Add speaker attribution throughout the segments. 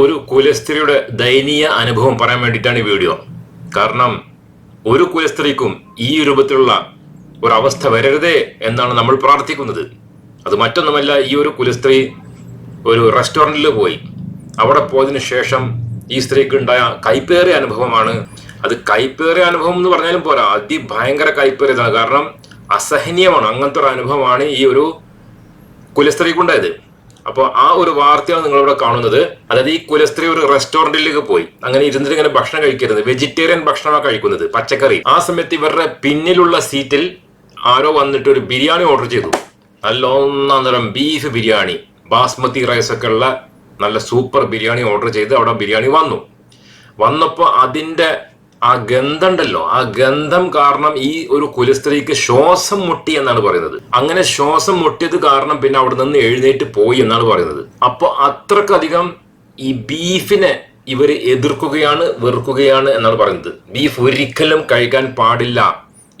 Speaker 1: ഒരു കുലസ്ത്രീയുടെ ദയനീയ അനുഭവം പറയാൻ വേണ്ടിയിട്ടാണ് ഈ വീഡിയോ. കാരണം ഒരു കുലസ്ത്രീക്കും ഈ രൂപത്തിലുള്ള ഒരവസ്ഥ വരരുതേ എന്നാണ് നമ്മൾ പ്രാർത്ഥിക്കുന്നത്. അത് മറ്റൊന്നുമല്ല ഈ ഒരു കുലസ്ത്രീ ഒരു റെസ്റ്റോറന്റിൽ പോയി. അവിടെ പോയതിനു ശേഷം ഈ സ്ത്രീക്ക് ഉണ്ടായ കൈപ്പേറിയ അനുഭവമാണ്. അത് കൈപ്പേറിയ അനുഭവം എന്ന് പറഞ്ഞാലും പോരാ അതിഭയങ്കര കൈപ്പേറിയതാണ്. കാരണം അസഹനീയമാണ് അങ്ങനത്തെ ഒരു അനുഭവമാണ് ഈ ഒരു കുലസ്ത്രീക്കുണ്ടായത്. അപ്പോൾ ആ ഒരു വാർത്തയാണ് നിങ്ങളിവിടെ കാണുന്നത്. അതായത് ഈ കുലസ്ത്രീ ഒരു റെസ്റ്റോറന്റിലേക്ക് പോയി. അങ്ങനെ ഇരുന്നിട്ട് ഇങ്ങനെ ഭക്ഷണം കഴിക്കരുത്. വെജിറ്റേറിയൻ ഭക്ഷണമാണ് കഴിക്കുന്നത്. പച്ചക്കറി. ആ സമയത്ത് ഇവരുടെ പിന്നിലുള്ള സീറ്റിൽ ആരോ വന്നിട്ട് ഒരു ബിരിയാണി ഓർഡർ ചെയ്തു. നല്ല ഒന്നാം തരം ബീഫ് ബിരിയാണി. ബാസ്മതി റൈസ് ഒക്കെ ഉള്ള നല്ല സൂപ്പർ ബിരിയാണി ഓർഡർ ചെയ്ത് അവിടെ ബിരിയാണി വന്നു. വന്നപ്പോൾ അതിന്റെ ആ ഗന്ധം ഉണ്ടല്ലോ ആ ഗന്ധം കാരണം ഈ ഒരു കുലസ്ത്രീക്ക് ശ്വാസം മുട്ടി എന്നാണ് പറയുന്നത്. അങ്ങനെ ശ്വാസം മുട്ടിയത് കാരണം പിന്നെ അവിടെ നിന്ന് എഴുന്നേറ്റ് പോയി എന്നാണ് പറയുന്നത്. അപ്പോൾ അത്രക്കധികം ഈ ബീഫിനെ ഇവർ എതിർക്കുകയാണ് വെറുക്കുകയാണ് എന്നാണ് പറയുന്നത്. ബീഫ് ഒരിക്കലും കഴിക്കാൻ പാടില്ല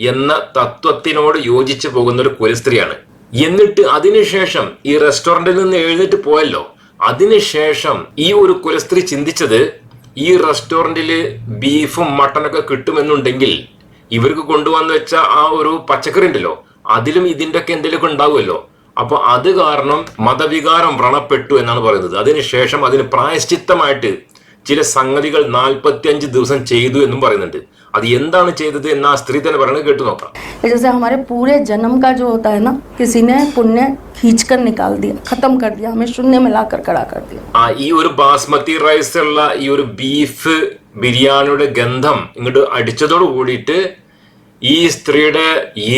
Speaker 1: എന്ന തത്വത്തിനോട് യോജിച്ചു പോകുന്ന ഒരു കുലസ്ത്രീയാണ്. എന്നിട്ട് അതിനുശേഷം ഈ റെസ്റ്റോറന്റിൽ നിന്ന് എഴുന്നേറ്റ് പോയല്ലോ. അതിനുശേഷം ഈ ഒരു കുലസ്ത്രീ ചിന്തിച്ചത് ഈ റെസ്റ്റോറന്റിൽ ബീഫും മട്ടനൊക്കെ കിട്ടുമെന്നുണ്ടെങ്കിൽ ഇവർക്ക് കൊണ്ടുവന്ന് വെച്ച ആ ഒരു പച്ചക്കറി ഉണ്ടല്ലോ അതിലും ഇതിന്റെ ഒക്കെ എന്തെങ്കിലുമൊക്കെ ഉണ്ടാവുമല്ലോ. അപ്പൊ അത് കാരണം മതവികാരം വ്രണപ്പെട്ടു എന്നാണ് പറയുന്നത്. അതിനുശേഷം അതിന് പ്രായശ്ചിത്തമായിട്ട് ചില സംഗതികൾ നാൽപ്പത്തിയഞ്ച് ദിവസം ചെയ്തു എന്നും പറയുന്നുണ്ട് അത് എന്താണ് ചെയ്തത് എന്ന് ആ സ്ത്രീ തന്നെ പറയുന്നത് കേട്ടു നോക്കാം
Speaker 2: ये जैसे हमारे पूरे जन्म का जो होता है ना किसी ने पुण्य खींच कर निकाल दिया खत्म कर दिया हमें शून्य में लाकर खड़ा कर दिया
Speaker 1: ആ ഈ ഒരു ബാസ്മതി റൈസ് ഉള്ള ഈ ഒരു ബീഫ് ബിരിയാണിയുടെ ഗന്ധം ഇങ്ങോട്ട് അടിച്ചതോട് കൂടിയിട്ട് ഈ സ്ത്രീയുടെ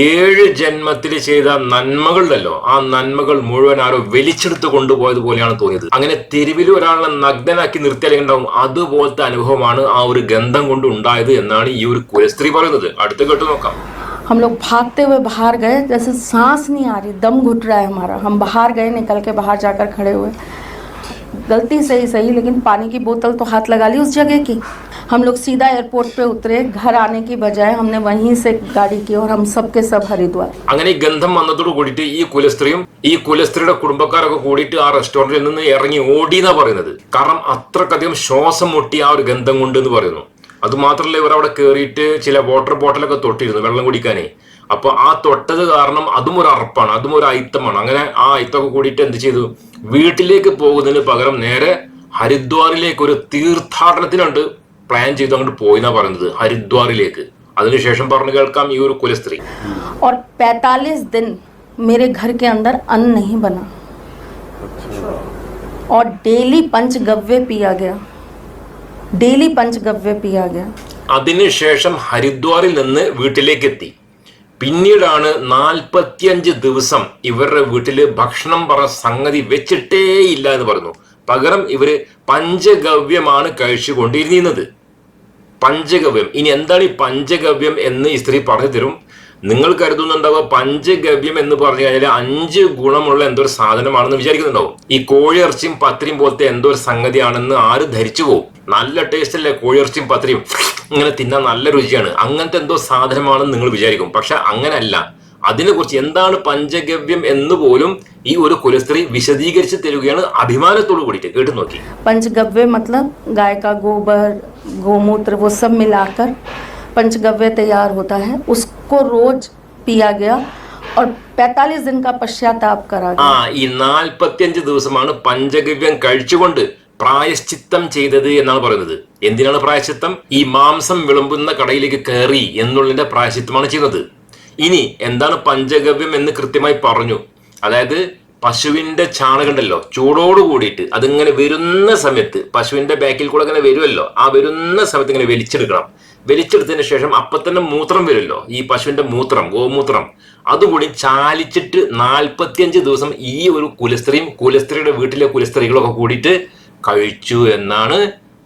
Speaker 1: ഏഴ് ജന്മത്തിൽ ചെയ്ത നന്മകളുണ്ടല്ലോ ആ നന്മകൾ മുഴുവൻ ആരോ വലിച്ചെടുത്ത് കൊണ്ടുപോയത് പോലെയാണ് തോന്നിയത് അങ്ങനെ തെരുവിൽ ഒരാളെ നഗ്നനാക്കി നിർത്തിയാലും ഉണ്ടാവും അതുപോലത്തെ അനുഭവമാണ് ആ ഒരു ഗന്ധം കൊണ്ട് ഉണ്ടായത് എന്നാണ് ഈ ഒരു കുലസ്ത്രീ പറയുന്നത് അടുത്ത കേട്ട് നോക്കാം
Speaker 2: हम लोग भागते हुए बाहर गए जैसे सांस नहीं आ रही दम घुट रहा है हमारा हम बाहर गए निकल के बाहर जाकर खड़े हुए गलती से ही सही लेकिन पानी की बोतल तो हाथ लगा ली उस जगह की हम लोग सीधा एयरपोर्ट पे उतरे घर आने की बजाय हमने वहीं से गाड़ी की और हम सब के सब हरिद्वार
Speaker 1: അങ്ങനെ ഈ ഗന്ധം വന്നതോട് കൂടിയിട്ട് ഈ കുലസ്ത്രീയും ഈ കുലസ്ത്രീയുടെ കുടുംബക്കാരൊക്കെ കൂടിയിട്ട് ആ റെസ്റ്റോറന്റിൽ നിന്ന് ഇറങ്ങി ഓടി എന്നാ പറയുന്നത് കാരണം അത്രക്കധികം ശ്വാസം മുട്ടി ആ ഒരു ഗന്ധം കൊണ്ട് എന്ന് പറയുന്നു അത് മാത്രമല്ല ഇവർ അവിടെ കയറിയിട്ട് ചില വാട്ടർ ബോട്ടിലൊക്കെ തൊട്ടിരുന്നു വെള്ളം കുടിക്കാനേ അപ്പൊ ആ തൊട്ടത് കാരണം അതും ഒരു അറപ്പാണ് അതും ഒരു അയിത്തമാണ് അങ്ങനെ ആ അയിത്തൊക്കെ കൂടിയിട്ട് എന്ത് ചെയ്തു വീട്ടിലേക്ക് പോകുന്നതിന് പകരം നേരെ ഹരിദ്വാറിലേക്ക് ഒരു തീർത്ഥാടനത്തിനുണ്ട് പ്ലാൻ ചെയ്ത് അങ്ങോട്ട് പോയി എന്നാ പറയുന്നത് ഹരിദ്വാറിലേക്ക് അതിനുശേഷം പറഞ്ഞു കേൾക്കാം ഈ ഒരു കുലസ്ത്രീ
Speaker 2: और 45 दिन मेरे घर के अंदर अन्न नहीं बना और डेली पंचगव्य पिया गया डेली पंचगव्य पिया गया
Speaker 1: അതിനുശേഷം ഹരിദ്വാറിൽ നിന്ന് വീട്ടിലേക്ക് എത്തി പിന്നീടാണ് നാൽപ്പത്തിയഞ്ച് ദിവസം ഇവരുടെ വീട്ടിൽ ഭക്ഷണം പറ സംഗതി വെച്ചിട്ടേ ഇല്ല എന്ന് പറഞ്ഞു പകരം ഇവർ പഞ്ചഗവ്യമാണ് കഴിച്ചുകൊണ്ടിരുന്നത്. പഞ്ചഗവ്യം. ഇനി എന്താണ് ഈ പഞ്ചഗവ്യം എന്ന് ഈ സ്ത്രീ പറഞ്ഞു തരും നിങ്ങൾ കരുതുന്നുണ്ടാവുക പഞ്ചഗവ്യം എന്ന് പറഞ്ഞു കഴിഞ്ഞാൽ അഞ്ച് ഗുണമുള്ള എന്തോ ഒരു സാധനമാണെന്ന് വിചാരിക്കുന്നുണ്ടാവും. ഈ കോഴിയിറച്ചിയും പത്രിയും പോലത്തെ എന്തോ ഒരു സംഗതിയാണെന്ന് ആര് ധരിച്ചു പോകും നല്ല ടേസ്റ്റ് അല്ലേ കോഴിയിറച്ചിയും പത്രിയും ഇങ്ങനെ തിന്നാൻ നല്ല രുചിയാണ് അങ്ങനത്തെ എന്തോ സാധനമാണെന്ന് നിങ്ങൾ വിചാരിക്കും പക്ഷെ അങ്ങനെയല്ല അതിനെക്കുറിച്ച് എന്താണ് പഞ്ചഗവ്യം എന്ന് പോലും ഈ ഒരു കുലസ്ത്രീ വിശദീകരിച്ച് തരികയാണ് അഭിമാനത്തോടു കൂടിയിട്ട് കേട്ടു നോക്കി
Speaker 2: पंचगव्य मतलब गाय का गोबर गोमूत्र वो सब मिलाकर पंचगव्य तैयार होता है उसको रोज पिया गया और 45 दिन का पश्चाताप करा
Speaker 1: ആ
Speaker 2: गया
Speaker 1: ഈ നാൽപ്പത്തിയഞ്ച് ദിവസമാണ് പഞ്ചഗവ്യം കഴിച്ചുകൊണ്ട് പ്രായശ്ചിത്തം ചെയ്തത് എന്നാണ് പറയുന്നത് എന്തിനാണ് പ്രായശ്ചിത്തം ഈ മാംസം വിളമ്പുന്ന കടയിലേക്ക് കയറി എന്നുള്ളതിന്റെ പ്രായശ്ചിത്തമാണ് ചെയ്തത് ഇനി എന്താണ് പഞ്ചഗവ്യം എന്ന് കൃത്യമായി പറഞ്ഞു. അതായത് പശുവിന്റെ ചാണകമുണ്ടല്ലോ ചൂടോട് കൂടിയിട്ട് അതിങ്ങനെ വരുന്ന സമയത്ത് പശുവിന്റെ ബാക്കിൽ കൂടെ ഇങ്ങനെ വരുമല്ലോ ആ വരുന്ന സമയത്ത് ഇങ്ങനെ വലിച്ചെടുക്കണം. വലിച്ചെടുത്തതിന് ശേഷം അപ്പൊ തന്നെ മൂത്രം വരുമല്ലോ ഈ പശുവിന്റെ മൂത്രം ഗോമൂത്രം. അതുകൂടി ചാലിച്ചിട്ട് നാൽപ്പത്തിയഞ്ച് ദിവസം ഈ ഒരു കുലസ്ത്രീയും കുലസ്ത്രീയുടെ വീട്ടിലെ കുലസ്ത്രീകളൊക്കെ കൂടിയിട്ട് കഴിച്ചു എന്നാണ്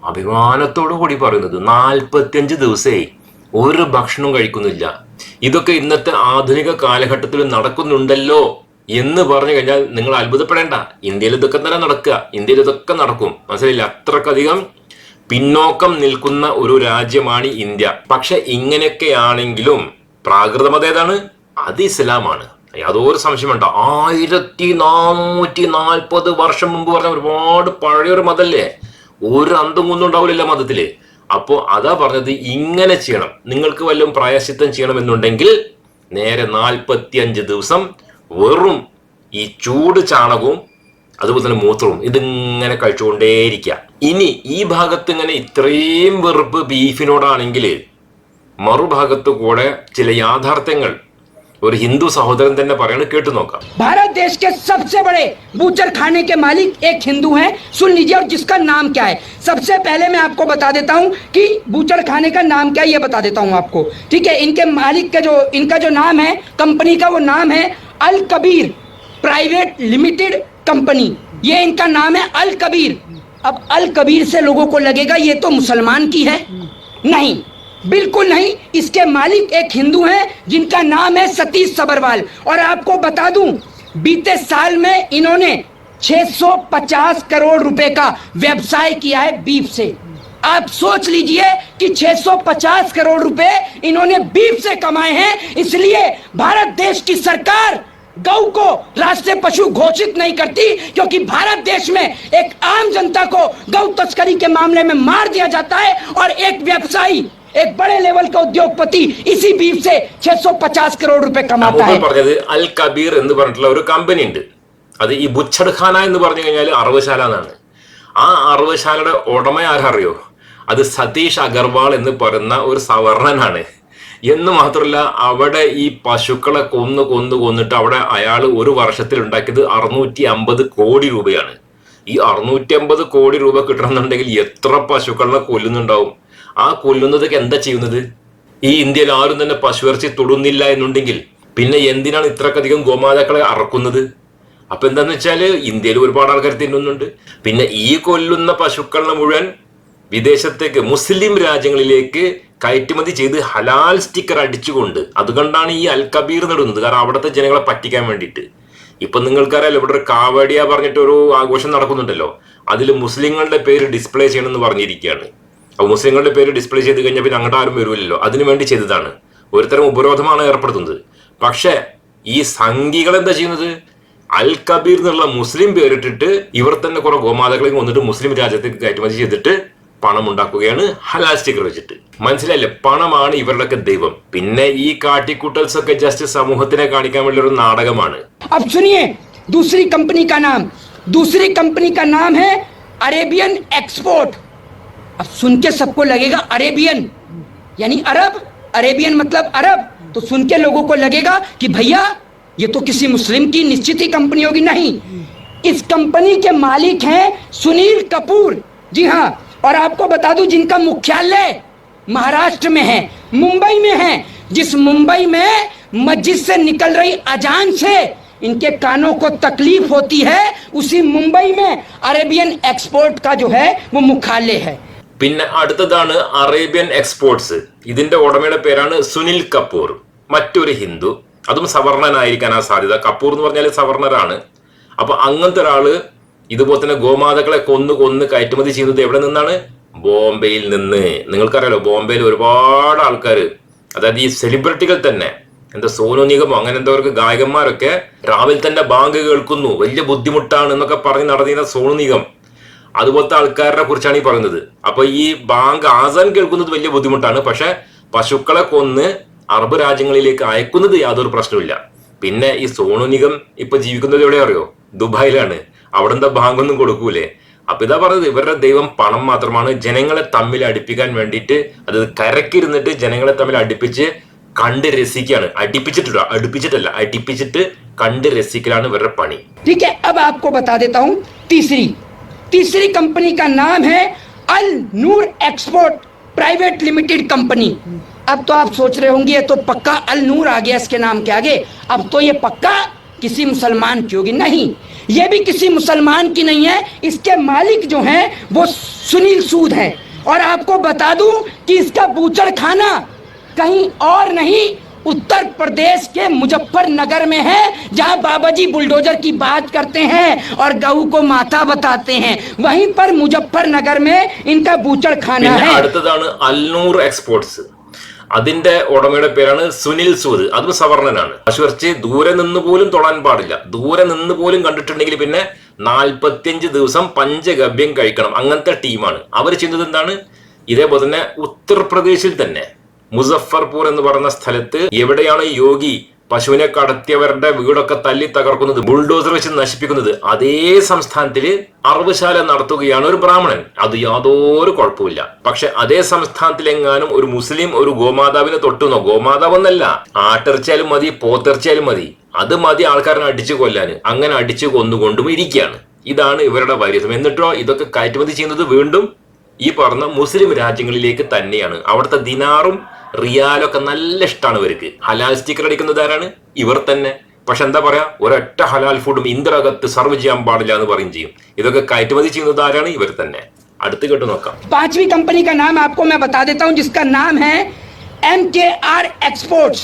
Speaker 1: അഭിമാനത്തോടു കൂടി പറയുന്നത് നാൽപ്പത്തിയഞ്ച് ദിവസേ ഒരു ഭക്ഷണം കഴിക്കുന്നില്ല. ഇതൊക്കെ ഇന്നത്തെ ആധുനിക കാലഘട്ടത്തിൽ നടക്കുന്നുണ്ടല്ലോ എന്ന് പറഞ്ഞു കഴിഞ്ഞാൽ നിങ്ങൾ അത്ഭുതപ്പെടേണ്ട. ഇന്ത്യയിൽ ഇതൊക്കെ തന്നെ നടക്കുക. ഇന്ത്യയിൽ ഇതൊക്കെ നടക്കും. മനസ്സിലായില്ല? അത്രക്കധികം പിന്നോക്കം നിൽക്കുന്ന ഒരു രാജ്യമാണ് ഇന്ത്യ. പക്ഷെ ഇങ്ങനെയൊക്കെയാണെങ്കിലും പ്രാകൃതമത ഏതാണ്? അത് ഇസ്ലാമാണ്. യാതൊരു സംശയമുണ്ടോ ആയിരത്തി നാനൂറ്റി നാൽപ്പത് വർഷം മുമ്പ് പറഞ്ഞ ഒരുപാട് പഴയൊരു മതല്ലേ? ഒരു അന്തം ഒന്നും ഉണ്ടാവില്ല മതത്തിൽ. അപ്പോ അതാ പറഞ്ഞത് ഇങ്ങനെ ചെയ്യണം. നിങ്ങൾക്ക് വല്ലതും ചെയ്യണം എന്നുണ്ടെങ്കിൽ നേരെ നാൽപ്പത്തി അഞ്ച് ദിവസം വെറും ഈ ചൂട് ചാണകവും അതുപോലെ തന്നെ മൂത്രവും ഇതിങ്ങനെ കഴിച്ചുകൊണ്ടേയിരിക്കുക. ഇനി ഈ ഭാഗത്ത് ഇങ്ങനെ ഇത്രയും വെറുപ്പ് ബീഫിനോടാണെങ്കിൽ മറുഭാഗത്ത് കൂടെ ചില യാഥാർത്ഥ്യങ്ങൾ ഒരു ഹിന്ദു സഹോദരൻ തന്നെ പറയണ കേട്ടു നോക്കാം
Speaker 3: भारत देश के सबसे बड़े बूचर खाने के मालिक एक हिंदू हैं सुन लीजिए और जिसका नाम क्या है सबसे पहले मैं आपको बता देता हूं कि बूचर खाने का नाम क्या है ये बता देता हूं आपको ठीक है इनके मालिक का जो इनका जो नाम है कंपनी का वो नाम है Al Kabir private limited company ये इनका नाम है अल कबीर अब अल कबीर से लोगों को लगेगा ये तो मुसलमान की है नहीं बिल्कुल नहीं, इसके मालिक एक हिंदू हैं, जिनका नाम है सतीश सबरवाल। और आपको बता दूँ, बीते साल में इन्होंने 650 करोड़ रुपए का व्यवसाय किया है बीफ से। आप सोच लीजिए कि 650 करोड़ रुपए इन्होंने बीफ से कमाए हैं, इसलिए भारत देश की सरकार गौ को राष्ट्रीय पशु घोषित नहीं करती, क्योंकि भारत देश में एक आम जनता को गौ तस्करी के मामले में मार दिया जाता है, और एक व्यवसायी एक बड़े लेवल का उद्योगपति इसी बीफ से 650 करोड़ रुपए कमाता
Speaker 1: മുമ്പ്
Speaker 3: है
Speaker 1: പറഞ്ഞത് അൽ കബീർ എന്ന് പറഞ്ഞിട്ടുള്ള ഒരു കമ്പനി ഉണ്ട് അത് ഈ ബുച്ചഡ് ഖാന എന്ന് പറഞ്ഞു കഴിഞ്ഞാൽ അറവശാല എന്നാണ് ആ അറവശാലയുടെ ഉടമ ആരറിയോ അത് സതീഷ് അഗർവാൾ എന്ന് പറയുന്ന ഒരു സവർണനാണ് എന്ന് മാത്രമല്ല അവിടെ ഈ പശുക്കളെ കൊന്ന് കൊന്ന് കൊന്നിട്ട് അവിടെ അയാൾ ഒരു വർഷത്തിൽ ഉണ്ടാക്കിയത് അറുന്നൂറ്റി അമ്പത് കോടി രൂപയാണ് ഈ അറുന്നൂറ്റി അമ്പത് കോടി രൂപ കിട്ടണമെന്നുണ്ടെങ്കിൽ എത്ര പശുക്കളെ കൊല്ലുന്നുണ്ടാവും ആ കൊല്ലുന്നതൊക്കെ എന്താ ചെയ്യുന്നത്? ഈ ഇന്ത്യയിൽ ആരും തന്നെ പശുവിറച്ചി തൊടുന്നില്ല എന്നുണ്ടെങ്കിൽ പിന്നെ എന്തിനാണ് ഇത്രക്കധികം ഗോമാതാക്കളെ അറക്കുന്നത്? അപ്പൊ എന്താന്ന് വെച്ചാൽ ഇന്ത്യയിൽ ഒരുപാട് ആൾക്കാർ തിന്നുന്നുണ്ട്. പിന്നെ ഈ കൊല്ലുന്ന പശുക്കളെ മുഴുവൻ വിദേശത്തേക്ക് മുസ്ലിം രാജ്യങ്ങളിലേക്ക് കയറ്റുമതി ചെയ്ത് ഹലാൽ സ്റ്റിക്കർ അടിച്ചുകൊണ്ട് അതുകൊണ്ടാണ് ഈ അൽ കബീർ നേടുന്നത്. കാരണം അവിടുത്തെ ജനങ്ങളെ പറ്റിക്കാൻ വേണ്ടിയിട്ട്. ഇപ്പൊ നിങ്ങൾക്കറിയാലോ ഇവിടെ ഒരു കാവടിയ പറഞ്ഞിട്ട് ഒരു ആഘോഷം നടക്കുന്നുണ്ടല്ലോ. അതിൽ മുസ്ലിങ്ങളുടെ പേര് ഡിസ്പ്ലേ ചെയ്യണമെന്ന് പറഞ്ഞിരിക്കുകയാണ്. അപ്പൊ മുസ്ലിങ്ങളുടെ പേര് ഡിസ്പ്ലേ ചെയ്ത് കഴിഞ്ഞാൽ പിന്നെ അങ്ങോട്ട് ആരും വരുമല്ലോ അതിനു വേണ്ടി ചെയ്തതാണ് ഒരുതരം ഉപരോധമാണ് ഏർപ്പെടുത്തുന്നത് പക്ഷെ ഈ സംഘികൾ എന്താ ചെയ്യുന്നത് അൽ കബീർ എന്നുള്ള മുസ്ലിം പേരിട്ടിട്ട് ഇവർ തന്നെ കുറെ ഗോമാതകളെയും കൊന്നിട്ട് മുസ്ലിം രാജ്യത്തേക്ക് കയറ്റുമതി ചെയ്തിട്ട് പണം ഉണ്ടാക്കുകയാണ് ഹലാൽ സ്റ്റിക്കർ വെച്ചിട്ട് മനസ്സിലായില്ലേ പണമാണ് ഇവരുടെയൊക്കെ ദൈവം പിന്നെ ഈ കാട്ടിക്കൂട്ടൽസ് ഒക്കെ ജസ്റ്റ് സമൂഹത്തിനെ കാണിക്കാൻ വേണ്ടി ഒരു നാടകമാണ്
Speaker 3: अब सुनिए दूसरी कंपनी का नाम दूसरी कंपनी का नाम है अरेबियन एक्सपोर्ट अब सुन के सबको लगेगा अरेबियन, यानी अरब, अरेबियन मतलब अरब। तो सुन के लोगों को लगेगा कि भैया, ये तो किसी मुस्लिम की निश्चित ही कंपनी होगी। नहीं, इस कंपनी के मालिक हैं सुनील कपूर। जी हाँ और आपको बता दूँ, जिनका मुख्यालय महाराष्ट्र में है, मुंबई में है, जिस मुंबई में मस्जिद से निकल रही अजान से इनके कानों को तकलीफ़ होती है, उसी मुंबई में अरेबियन एक्सपोर्ट का जो है, वो मुख्यालय है।
Speaker 1: പിന്നെ അടുത്തതാണ് അറേബ്യൻ എക്സ്പോർട്സ്. ഇതിന്റെ ഉടമയുടെ പേരാണ് സുനിൽ കപൂർ. മറ്റൊരു ഹിന്ദു. അതും സവർണനായിരിക്കാൻ ആ സാധ്യത. കപൂർ എന്ന് പറഞ്ഞാൽ സവർണരാണ്. അപ്പൊ അങ്ങനത്തെ ഒരാൾ ഇതുപോലെ തന്നെ ഗോമാതകളെ കൊന്നു കൊന്ന് കയറ്റുമതി ചെയ്യുന്നത് എവിടെ നിന്നാണ്? ബോംബെയിൽ നിന്ന്. നിങ്ങൾക്കറിയാലോ ബോംബെയിൽ ഒരുപാട് ആൾക്കാർ അതായത് ഈ സെലിബ്രിറ്റികൾ തന്നെ എന്താ സോനു നിഗമോ അങ്ങനെ എന്തോർക്ക് ഗായകന്മാരൊക്കെ രാവിലെ തന്നെ ബാങ്ക് കേൾക്കുന്നു. വലിയ ബുദ്ധിമുട്ടാണ് എന്നൊക്കെ പറഞ്ഞ് നടന്നിരുന്ന സോനു നിഗം. അതുപോലത്തെ ആൾക്കാരെ കുറിച്ചാണ് ഈ പറയുന്നത് അപ്പൊ ഈ ബാങ്ക് ആസാൻ കേൾക്കുന്നത് വലിയ ബുദ്ധിമുട്ടാണ് പക്ഷെ പശുക്കളെ കൊന്ന് അറബ് രാജ്യങ്ങളിലേക്ക് അയക്കുന്നത് യാതൊരു പ്രശ്നമില്ല പിന്നെ ഈ സോണു നിഗം ഇപ്പൊ ജീവിക്കുന്നത് എവിടെ അറിയോ ദുബായിലാണ് അവിടെ എന്താ ബാങ്ക് ഒന്നും കൊടുക്കൂലേ അപ്പൊ ഇതാ പറഞ്ഞത് ഇവരുടെ ദൈവം പണം മാത്രമാണ് ജനങ്ങളെ തമ്മിൽ അടുപ്പിക്കാൻ വേണ്ടിയിട്ട് അത് കരക്കിരുന്നിട്ട് ജനങ്ങളെ തമ്മിൽ അടുപ്പിച്ച് കണ്ട് രസിക്കുകയാണ് അടുപ്പിച്ചിട്ടില്ല അടുപ്പിച്ചിട്ടല്ല അടുപ്പിച്ചിട്ട് കണ്ട് രസിക്കലാണ് ഇവരുടെ പണി
Speaker 3: ठीक है अब आपको बता देता हूं तीसरी तीसरी कंपनी का नाम है Al Noor export private limited company. अब तो आप सोच रहे होंगे तो पक्का अल नूर आ गया इसके नाम के आगे। अब तो ये पक्का किसी मुसलमान की होगी। नहीं, ये भी किसी मुसलमान की नहीं है। इसके मालिक जो हैं, वो सुनील सूद हैं। और आपको बता दूँ कि इसका बूचड़ खाना कहीं और नहीं उत्तर प्रदेश के मुजफ्फरनगर में है जहां बाबा जी बुलडोजर की बात करते हैं और गऊ को माता बताते हैं वहीं पर मुजफ्फरनगर में इनका बूचड़ खाना
Speaker 1: പിന്നെ
Speaker 3: है
Speaker 1: അടുത്തതാണ് അൽനൂർ എക്സ്പോർട്സ് അതിന്റെ ഉടമയുടെ പേരാണ് സുനിൽ സൂദ് അതും സവർണനാണ് പശുവിറച്ചി ദൂരെ നിന്ന് പോലും തൊടാൻ പാടില്ല ദൂരെ നിന്ന് പോലും കണ്ടിട്ടുണ്ടെങ്കിൽ പിന്നെ നാൽപ്പത്തിയഞ്ച് ദിവസം പഞ്ചഗവ്യം കഴിക്കണം അങ്ങനത്തെ ടീമാണ് അവർ ചെയ്യുന്നത് എന്താണ് ഇതേപോലെ തന്നെ ഉത്തർപ്രദേശിൽ തന്നെ മുസഫർപൂർ എന്ന് പറഞ്ഞ സ്ഥലത്ത് എവിടെയാണ് യോഗി പശുവിനെ കടത്തിയവരുടെ വീടൊക്കെ തല്ലി തകർക്കുന്നത് ബുൾഡോസർ വെച്ച് നശിപ്പിക്കുന്നത്? അതേ സംസ്ഥാനത്തിൽ അറവുശാല നടത്തുകയാണ് ഒരു ബ്രാഹ്മണൻ. അത് യാതൊരു കുഴപ്പമില്ല പക്ഷെ അതേ സംസ്ഥാനത്തിലെങ്ങാനും ഒരു മുസ്ലിം ഒരു ഗോമാതാവിനെ തൊട്ടുന്നോ ഗോമാതാവ് എന്നല്ല ആട്ടിറച്ചിയാലും മതി പോത്തിറച്ചാലും മതി അത് മതി ആൾക്കാരനെ അടിച്ചു കൊല്ലാന്. അങ്ങനെ അടിച്ചു കൊന്നുകൊണ്ടും ഇരിക്കുകയാണ്. ഇതാണ് ഇവരുടെ വൈരുദ്ധ്യം. എന്നിട്ടോ ഇതൊക്കെ കയറ്റുമതി ചെയ്യുന്നത് വീണ്ടും ഈ പറഞ്ഞ മുസ്ലിം രാജ്യങ്ങളിലേക്ക് തന്നെയാണ്. അവിടുത്തെ ദിനാറും റിയാലൊക്കെ നല്ല ഇഷ്ടമാണ് ഇവർക്ക് ഹലാൽ സ്റ്റിക്കർ അടിക്കുന്നത് ആരാണ് ഇവർ തന്നെ പക്ഷെ എന്താ പറയാ ഒരൊറ്റ ഹലാൽ ഫുഡും ഇന്ത്യക്കകത്ത് സർവ് ചെയ്യാൻ പാടില്ല എന്ന് പറയും ചെയ്യും ഇതൊക്കെ കയറ്റുമതി ചെയ്യുന്നത് ആരാണ് ഇവർ തന്നെ അടുത്ത് കേട്ട് നോക്കാം
Speaker 3: पांचवी कंपनी का नाम आपको मैं बता देता हूं जिसका नाम है एम के आर एक्सपोर्ट्स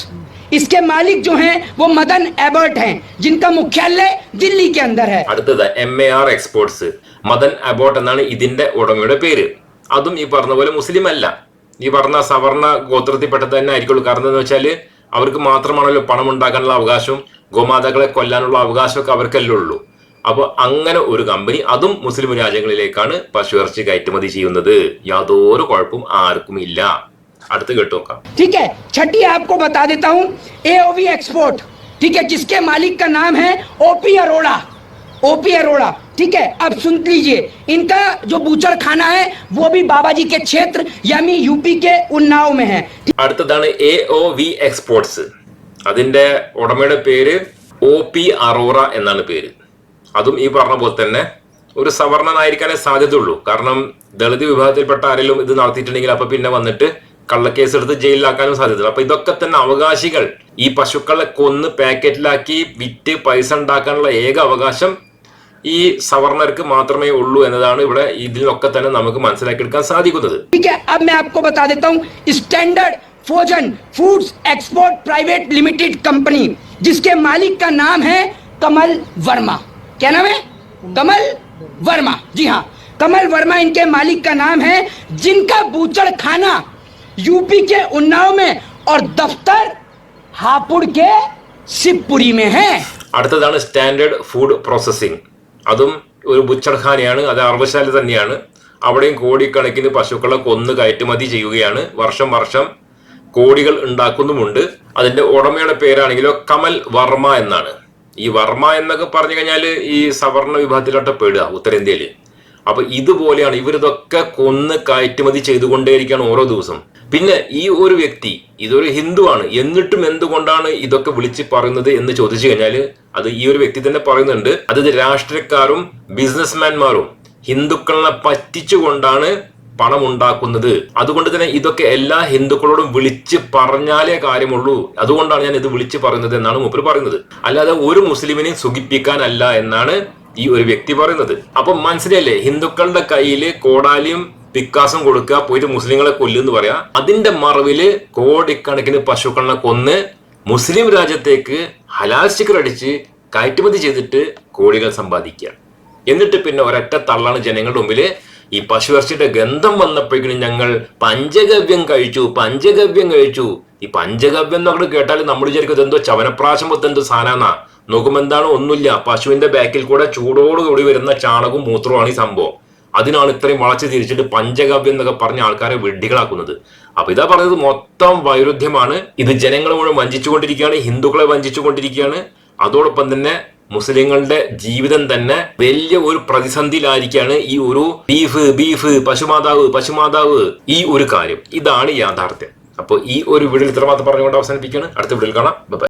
Speaker 3: इसके मालिक जो हैं वो मदन एबर्ट हैं जिनका मुख्यालय दिल्ली के अंदर है
Speaker 1: അടുത്തത് M A R exports Madan Abbott എന്നാണ് ഇതിന്റെ ഉടമയുടെ പേര് അതും ഈ പറഞ്ഞ പോലെ മുസ്ലിം അല്ല ഈ പറഞ്ഞ സവർണ ഗോത്രത്തിൽപ്പെട്ടത് തന്നെ ആയിരിക്കുള്ളൂ കാരണം എന്ന് വെച്ചാല് അവർക്ക് മാത്രമാണല്ലോ പണം ഉണ്ടാക്കാനുള്ള അവകാശവും ഗോമാതാക്കളെ കൊല്ലാനുള്ള അവകാശമൊക്കെ അവർക്കല്ലേ ഉള്ളൂ അപ്പൊ അങ്ങനെ ഒരു കമ്പനി അതും മുസ്ലിം രാജ്യങ്ങളിലേക്കാണ് പശുയിറച്ചി കയറ്റുമതി ചെയ്യുന്നത് യാതൊരു കുഴപ്പവും ആർക്കും ഇല്ല അടുത്ത് കേട്ടു നോക്കാം
Speaker 3: ठीक है छठी आपको बता देता हूं एओवी एक्सपोर्ट ठीक है जिसके मालिक का नाम है ओपी अरोड़ा ओपी अरोड़ा ठीक है अब सुन लीजिए इनका जो बूचर खाना है वो भी बाबा जी के क्षेत्र यानी यूपी के उन्नाव में है
Speaker 1: അടുത്തതാണ് എ ഒ വി എക്സ്പോർട്സ് അതിന്റെ ഉടമയുടെ പേര് ഒ പി അറോറ എന്നാണ് പേര് അതും ഈ പറഞ്ഞ പോലെ തന്നെ ഒരു സവർണനായിരിക്കാനേ സാധ്യതയുള്ളൂ കാരണം ദളിത് വിഭാഗത്തിൽപ്പെട്ട ആരെങ്കിലും ഇത് നടത്തിയിട്ടുണ്ടെങ്കിൽ അപ്പൊ പിന്നെ വന്നിട്ട് കള്ളക്കേസ് എടുത്ത് ജയിലിലാക്കാനും സാധ്യതയുണ്ട് അപ്പൊ ഇതൊക്കെ തന്നെ അവകാശികൾ ഈ പശുക്കളെ കൊന്ന് പാക്കറ്റിലാക്കി വിറ്റ് പൈസ ഉണ്ടാക്കാനുള്ള ഏക അവകാശം ഈ സവർണർക്ക് മാത്രമേ ഉള്ളൂ എന്നതാണ് ഇവിടെ ഇതിലൊക്കെ തന്നെ നമുക്ക് മനസ്സിലാക്കിയെടുക്കാൻ സാധിക്കുന്നത്
Speaker 3: ठीक है अब मैं आपको बता देता हूं standard frozen foods export private limited company जिसके मालिक का नाम है कमल वर्मा क्या नाम है कमल वर्मा जी हाँ कमल वर्मा इनके मालिक का नाम है जिनका बूचड़ खाना यूपी के उन्नाव में और दफ्तर हापुड़ के शिवपुरी में है
Speaker 1: അടുത്തതാണ് സ്റ്റാൻഡേർഡ് ഫുഡ് പ്രോസസ്സിംഗ് അതും ഒരു ബുച്ചർഖാനയാണ് അത് അറവശാല തന്നെയാണ്. അവിടെയും കോടിക്കണക്കിന് പശുക്കളെ കൊന്ന് കയറ്റുമതി ചെയ്യുകയാണ്. വർഷം വർഷം കോടികൾ ഉണ്ടാക്കുന്നുമുണ്ട്. അതിന്റെ ഉടമയുടെ പേരാണെങ്കിലോ കമൽ വർമ്മ എന്നാണ്. ഈ വർമ്മ എന്നൊക്കെ പറഞ്ഞു കഴിഞ്ഞാൽ ഈ സവർണ വിഭാഗത്തിലോട്ട് പെടുക ഉത്തരേന്ത്യയിൽ അപ്പൊ ഇതുപോലെയാണ് ഇവരിതൊക്കെ കൊന്ന് കയറ്റുമതി ചെയ്തുകൊണ്ടേയിരിക്കുകയാണ് ഓരോ ദിവസം. പിന്നെ ഈ ഒരു വ്യക്തി ഇതൊരു ഹിന്ദുവാണ്. എന്നിട്ടും എന്തുകൊണ്ടാണ് ഇതൊക്കെ വിളിച്ച് പറയുന്നത് എന്ന് ചോദിച്ചു കഴിഞ്ഞാൽ അത് ഈ ഒരു വ്യക്തി തന്നെ പറയുന്നുണ്ട്. അത് രാഷ്ട്രീയക്കാരും ബിസിനസ്മാൻമാരും ഹിന്ദുക്കളെ പറ്റിച്ചുകൊണ്ടാണ് പണം ഉണ്ടാക്കുന്നത് അതുകൊണ്ട് തന്നെ ഇതൊക്കെ എല്ലാ ഹിന്ദുക്കളോടും വിളിച്ച് പറഞ്ഞാലേ കാര്യമുള്ളൂ. അതുകൊണ്ടാണ് ഞാൻ ഇത് വിളിച്ച് പറയുന്നത് എന്നാണ് മൂപ്പർ പറയുന്നത്. അല്ലാതെ ഒരു മുസ്ലിമിനെയും സുഖിപ്പിക്കാനല്ല എന്നാണ് ഈ ഒരു വ്യക്തി പറയുന്നത്. അപ്പൊ മനസ്സിലല്ലേ ഹിന്ദുക്കളുടെ കയ്യിൽ കോടാലിയും പിക്കാസും കൊടുക്കുക പോയിട്ട് മുസ്ലിങ്ങളെ കൊല്ലുന്ന് പറയാ. അതിന്റെ മറവിൽ കോടിക്കണക്കിന് പശുക്കളെ കൊന്ന് മുസ്ലിം രാജ്യത്തേക്ക് ഹലാൽ സ്റ്റിക്കർ അടിച്ച് കയറ്റുമതി ചെയ്തിട്ട് കോടികൾ സമ്പാദിക്കുക. എന്നിട്ട് പിന്നെ ഒരൊറ്റ തള്ളാണ് ജനങ്ങളുടെ മുമ്പിൽ ഈ പശുവർച്ചയുടെ ഗന്ധം വന്നപ്പോഴേക്കും ഞങ്ങൾ പഞ്ചഗവ്യം കഴിച്ചു പഞ്ചഗവ്യം കഴിച്ചു. ഈ പഞ്ചഗവ്യം എന്നൊക്കെ കേട്ടാൽ നമ്മൾ വിചാരിക്കും എന്തോ ചവനപ്രാശം പൊത്ത് എന്തോ നോക്കുമ്പോൾ എന്താണ് ഒന്നുമില്ല. പശുവിന്റെ ബാക്കിൽ കൂടെ ചൂടോടുകൂടി വരുന്ന ചാണകവും മൂത്രവുമാണ് ഈ സംഭവം. അതിനാണ് ഇത്രയും വളച്ച് തിരിച്ചിട്ട് പഞ്ചഗവ്യം എന്നൊക്കെ പറഞ്ഞ ആൾക്കാരെ വെഡ്ഡികളാക്കുന്നത് അപ്പൊ ഇതാ പറഞ്ഞത് മൊത്തം വൈരുദ്ധ്യമാണ്. ഇത് ജനങ്ങളെ മുഴുവൻ വഞ്ചിച്ചുകൊണ്ടിരിക്കുകയാണ്. ഹിന്ദുക്കളെ വഞ്ചിച്ചുകൊണ്ടിരിക്കുകയാണ്. അതോടൊപ്പം തന്നെ മുസ്ലിങ്ങളുടെ ജീവിതം തന്നെ വലിയ ഒരു പ്രതിസന്ധിയിലായിരിക്കാണ് ഈ ഒരു ബീഫ് ബീഫ് പശുമാതാവ് പശുമാതാവ് ഈ ഒരു കാര്യം. ഇതാണ് യാഥാർത്ഥ്യം. അപ്പോൾ ഈ ഒരു വീഡിയോ ഇത്രമാത്രം പറഞ്ഞുകൊണ്ട് അവസാനിപ്പിക്കുകയാണ്. അടുത്ത വീഡിയോയിൽ കാണാം. ബൈ